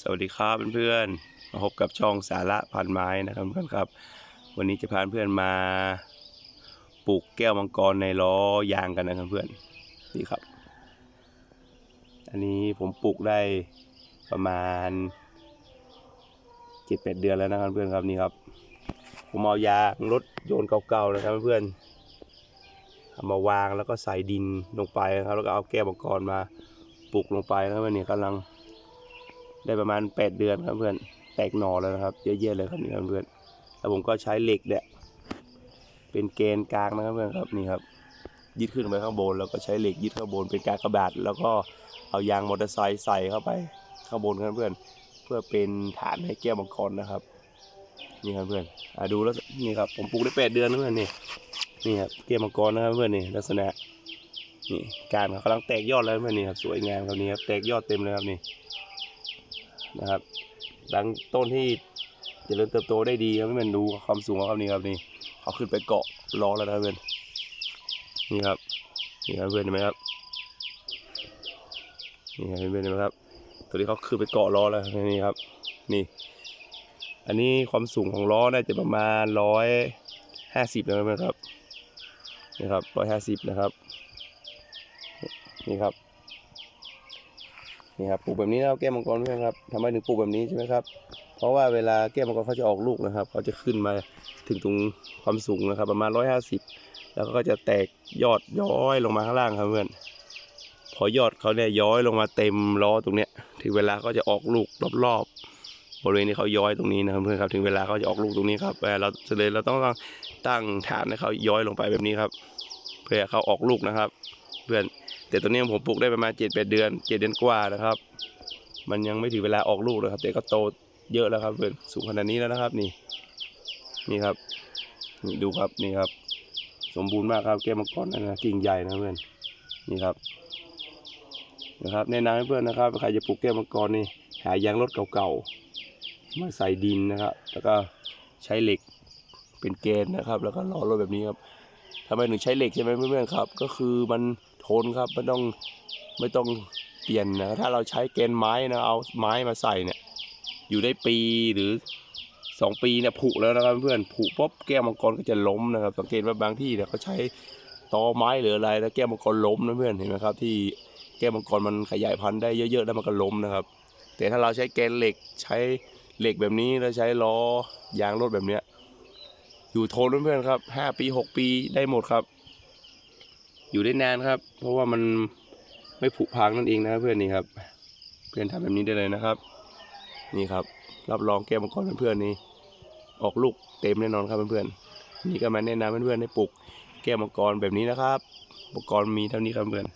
สวัสดีครับเพื่อนๆมาพบกับช่องสาระพันไม้นะครับเพื่อนครับ วันนี้จะพาเพื่อนมาปลูกแก้วมังกรในล้อยางกันนะครับเพื่อนนี่ครับ อันนี้ผมปลูกได้ประมาณเจ็ดแปดเดือนแล้วนะครับเพื่อนครับนี่ครับ ผมเอายางรถโยนเก่าๆนะครับเพื่อนเอามาวางแล้วก็ใส่ดินลงไปนะครับแล้วก็เอาแก้วมังกรมาปลูกลงไปนะครับวันนี้กำลัง ได้ประมาณ 8 เดือนครับเพื่อนแตกหน่อแล้วนะครับเยอะแยะเลยครับนี่ครับเพื่อนแล้วผมก็ใช้เหล็กเนี่ยเป็นเกณฑ์กลางนะครับเพื่อนครับนี่ครับยึดขึ้นไปข้างบนแล้วก็ใช้เหล็กยึดข้างบนเป็นกากระบาทแล้วก็เอายางมอเตอร์ไซค์ใส่เข้าไปข้างบนครับเพื่อนเพื่อเป็นฐานให้แก้วมังกรนะครับนี่ครับเพื่อนอ่าดูแล้วนี่ครับผมปลูกได้8เดือนนะเพื่อนนี่นี่ครับแก้วมังกรนะครับเพื่อนนี่ลักษณะนี่การเขากำลังแตกยอดแล้วเพื่อนนี่ครับสวยงามครับนี่ครับแตกยอดเต็มเลยครับนี่ นะครับดังต้นที่เจริญเติบโตได้ดีครับเพื่อนดูความสูงของเขานี่ครับนี่เขาขึ้นไปเกาะล้อแล้วนะเพื่อนนี่ครับนี่ครับเพื่อนเห็นไหมครับนี่ครับเพื่อนเห็นไหมครับตัวนี้เขาขึ้นไปเกาะล้อแล้วนี่ครับ นี่ อันนี้ความสูงของล้อน่าจะประมาณร้อยห้าสิบนะครับเพื่อนครับนี่ครับร้อยห้าสิบนะครับ นี่ครับ นี่ครับปลูกแบบนี้นะครับแก้วมังกรเพื่อนครับทำไมถึงปลูกแบบนี้ใช่ไหมครับ เพราะว่าเวลาแก้วมังกรเขาจะออกลูกนะครับ เขาจะขึ้นมาถึงตรงความสูงนะครับ ประมาณร้อยห้าสิบแล้วก็จะแตกยอดย้อยลงมาข้างล่างครับเพื่อนพอยอดเขาเนี่ยย้อยลงมาเต็มล้อตรงเนี้ย ถึงเวลาเขาจะออกลูกรอบๆบริเวณที่เขาย้อยตรงนี้นะครับเพื่อนครับ ถึงเวลาเขาจะออกลูกตรงนี้ครับเราเลยเราต้องตั้งฐานให้เขาย้อยลงไปแบบนี้ครับ เพื่อเขาออกลูกนะครับ เพื่อน แต่ตัวนี้ผมปลูกได้ประมาณเจ็ดแปดเดือนเจ็ดเดือนกว่านะครับ มันยังไม่ถึงเวลาออกลูกนะครับ แต่ก็โตเยอะแล้วครับเพื่อนสูงขนาดนี้แล้วนะครับนี่ นี่ครับ นี่ดูครับนี่ครับ สมบูรณ์มากครับแก้วมังกรนะกิ่งใหญ่นะเพื่อนนี่ครับนะครับแนะนำให้เพื่อนนะครับใครจะปลูกแก้วมังกรนี่หายางรถเก่าๆมาใส่ดินนะครับ แล้วก็ใช้เหล็กเป็นเกณฑ์นะครับ แล้วก็ล้อรถแบบนี้ครับ ทำไมถึงใช้เหล็กใช่ไหมเพื่อนๆครับ ก็คือมันทนครับไม่ต้องไม่ต้องเปลี่ยนนะถ้าเราใช้เกณฑ์ไม้นะเอาไม้มาใส่เนี่ย อยู่ได้ปีหรือสองปีเนี่ยผุแล้วนะครับเพื่อนผุปุ๊บแก้วมังกรก็จะล้มนะครับ สังเกตว่าบางที่เนี่ยเขาใช้ตอไม้หรืออะไรแล้วแก้วมังกรล้มนะเพื่อนเห็นไหมครับ ที่แก้วมังกรมันขยายพันธุ์ได้เยอะๆแล้วมันก็ล้มนะครับ แต่ถ้าเราใช้แกนเหล็กใช้เหล็กแบบนี้แล้วใช้ล้อยางรถแบบเนี้ย อยู่ทนเพื่อนๆครับห้าปีหกปีได้หมดครับ อยู่ได้นานครับ เพราะว่ามันไม่ผุพังนั่นเองนะเพื่อนนี่ครับ เพื่อนทำแบบนี้ได้เลยนะครับ นี่ครับ รับรองแก้วมังกรเพื่อนๆนี่ออกลูกเต็มแน่นอนครับเพื่อนๆนี่ก็มาแนะนำเพื่อนๆให้ปลูกแก้วมังกรแบบนี้นะครับอุปกรณ์มีเท่านี้ครับเพื่อน